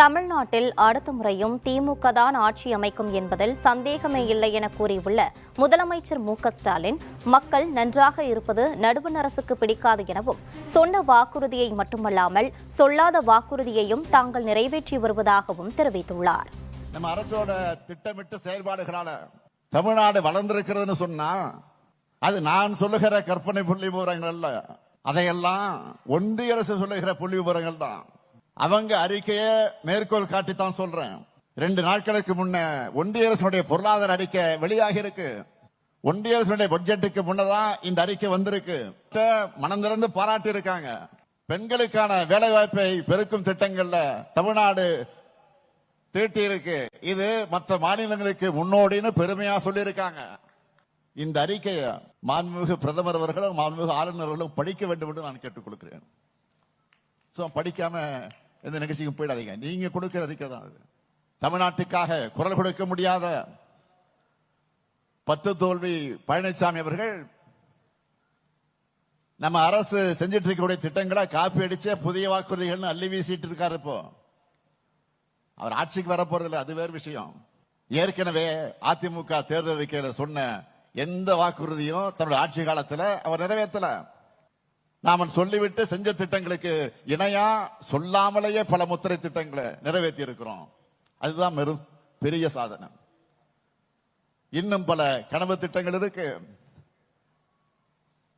தமிழ்நாட்டில் அடுத்த முறையும் திமுக தான் ஆட்சி அமைக்கும் என்பதில் சந்தேகமே இல்லை என கூறியுள்ள முதலமைச்சர் மு ஸ்டாலின் மக்கள் நன்றாக இருப்பது நடுவண் அரசுக்கு பிடிக்காது எனவும் சொன்ன வாக்குறுதியை மட்டுமல்லாமல் சொல்லாத வாக்குறுதியையும் தாங்கள் நிறைவேற்றி வருவதாகவும் தெரிவித்துள்ளார். நம்ம அரசோட திட்டமிட்ட செயல்பாடுகளால தமிழ்நாடு வளர்ந்திருக்கிறதுன்னு சொன்னா அது நான் சொல்லுகிற கற்பனை புள்ளி விவரங்கள் அல்ல. அதையெல்லாம் ஒன்றிய அரசு சொல்லுகிற புள்ளி விவரங்கள் தான். அவங்க அறிக்கையை மேற்கோள் காட்டித்தான் சொல்றேன். ரெண்டு நாட்களுக்கு முன்ன ஒன்றிய அரசுடைய பொருளாதார அறிக்கை வெளியாக இருக்கு. ஒன்றிய அரசுடைய பட்ஜெட்டுக்கு முன்னதான் இந்த அறிக்கை வந்திருக்கு. மனம் திறந்து பாராட்டி இருக்காங்க. பெண்களுக்கான வேலை வாய்ப்பை பெருக்கும் திட்டங்கள்ல தமிழ்நாடு தீட்டி இருக்கு. இது மற்ற மாநிலங்களுக்கு முன்னோடின்னு பெருமையா சொல்லியிருக்காங்க. இந்த அறிக்கையை மாண்புமிகு பிரதமர் அவர்களும் மாண்புமிகு ஆளுநர் அவர்களும் படிக்க வேண்டும் என்று நான் கேட்டுக் கொடுக்கிறேன் படிக்காம எந்த நிகழ்ச்சிக்கும் போயிடாதீங்க. நீங்க கொடுக்கிற அறிக்கை தான் அது. தமிழ்நாட்டுக்காக குரல் கொடுக்க முடியாத பத்து தோல்வி பழனிசாமி அவர்கள் நம்ம அரசு செஞ்சிட்டு இருக்கக்கூடிய திட்டங்களை காப்பி அடிச்ச புதிய வாக்குறுதிகள்னு அள்ளி வீசிட்டு இருக்காரு இப்போ. அவர் ஆட்சிக்கு வர அது வேறு விஷயம். ஏற்கனவே அதிமுக தேர்தல் அறிக்கையில சொன்ன எந்த வாக்குறுதியும் தன்னுடைய ஆட்சி காலத்துல அவர் நிறைவேற்றல. நாம சொல்லிவிட்டு செஞ்ச திட்டங்களுக்கு இணையா சொல்லாமலேயே பல முத்திரை திட்டங்களை நிறைவேற்றி இருக்கிறோம் அதுதான் மெரு பெரிய சாதனை. இன்னும் பல கனவு திட்டங்கள் இருக்கு.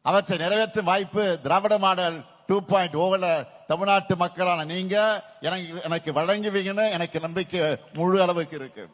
அவற்றை நிறைவேற்றும் வாய்ப்பு திராவிட மாடல் டூ பாயிண்ட் ஓவல தமிழ்நாட்டு மக்களான நீங்க எனக்கு எனக்கு வழங்குவீங்கன்னு எனக்கு நம்பிக்கை முழு அளவுக்கு இருக்கு.